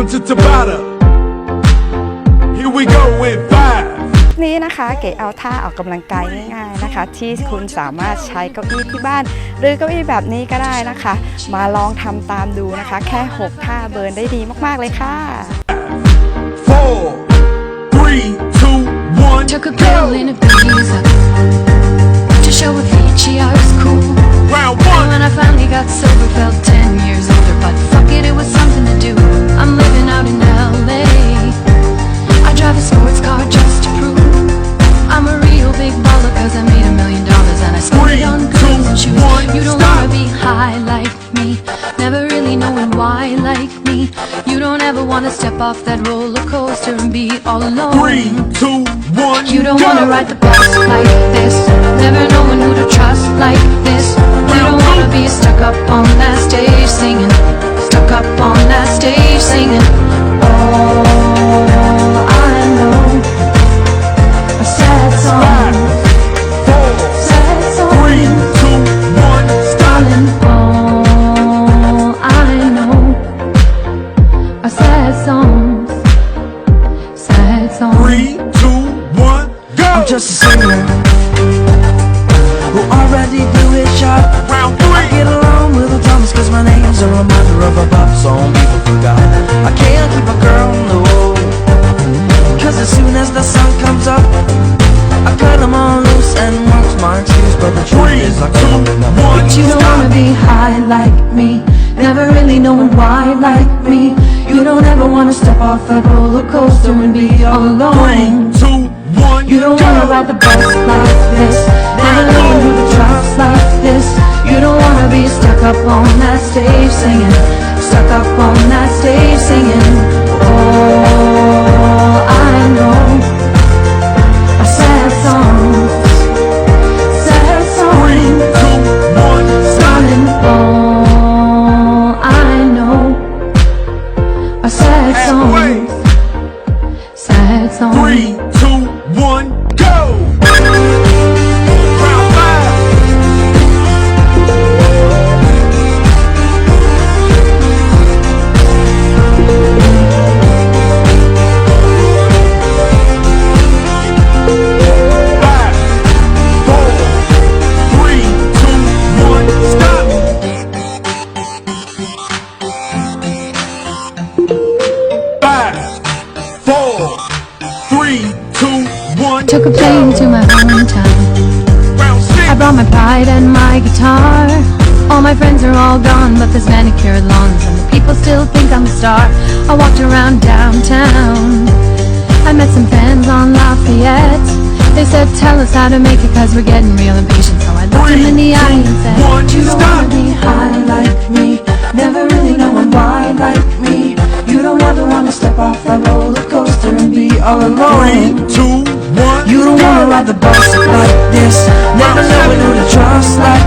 Welcome to Tabata. Here we go in five. นี้นะคะเก๋เอาท่าออกกำลังกายง่ายๆนะคะ ที่คุณสามารถใช้เก้าอี้ที่บ้าน หรือเก้าอี้แบบนี้ก็ได้นะคะ มาลองทำตามดูนะคะ แค่ 6 ท่าเบิร์นได้ดีมากๆเลยค่ะ Four, three, two, one, Took a pill go. in Ibiza like me. You don't ever wanna step off that roller coaster and be all alone. Three, two, one, You don't go. wanna ride the bus like this Never knowing who to trust like this You don't wanna be stuck up on that Sad songs Three, two, one, go. I'm just a singer who already blew his shot. Round I three. get along with the drums cause my name's a reminder of a pop song people forgot. I can't keep a girl no Cause as soon as the sun comes up, I cut them all loose and work's my excuse. But the truth Three, is, I two, can't one, But you don't wanna be high like me Never really knowing why like me You don't ever wanna step off that roller coaster and be all alone. Two, one, You don't go. wanna ride the bus like this. Never knowing who the trust like this. You don't wanna be stuck up on that stage singing. Stuck up on that stage singing sad songs, sad songs. Took a plane to my hometown. I brought my pride and my guitar. All my friends are all gone, but there's manicured lawns, and the people still think I'm a star. I walked around downtown. I met some fans on Lafayette. They said, Tell us how to make it, cause we're getting real impatient. So I looked them in the eye and said, one, You don't stop. wanna be high like me. Never really knowing why like me. You don't ever wanna step off that roller coaster and be all Three, alone. two, one. You don't wanna ride the bus like this, never knowing who to trust like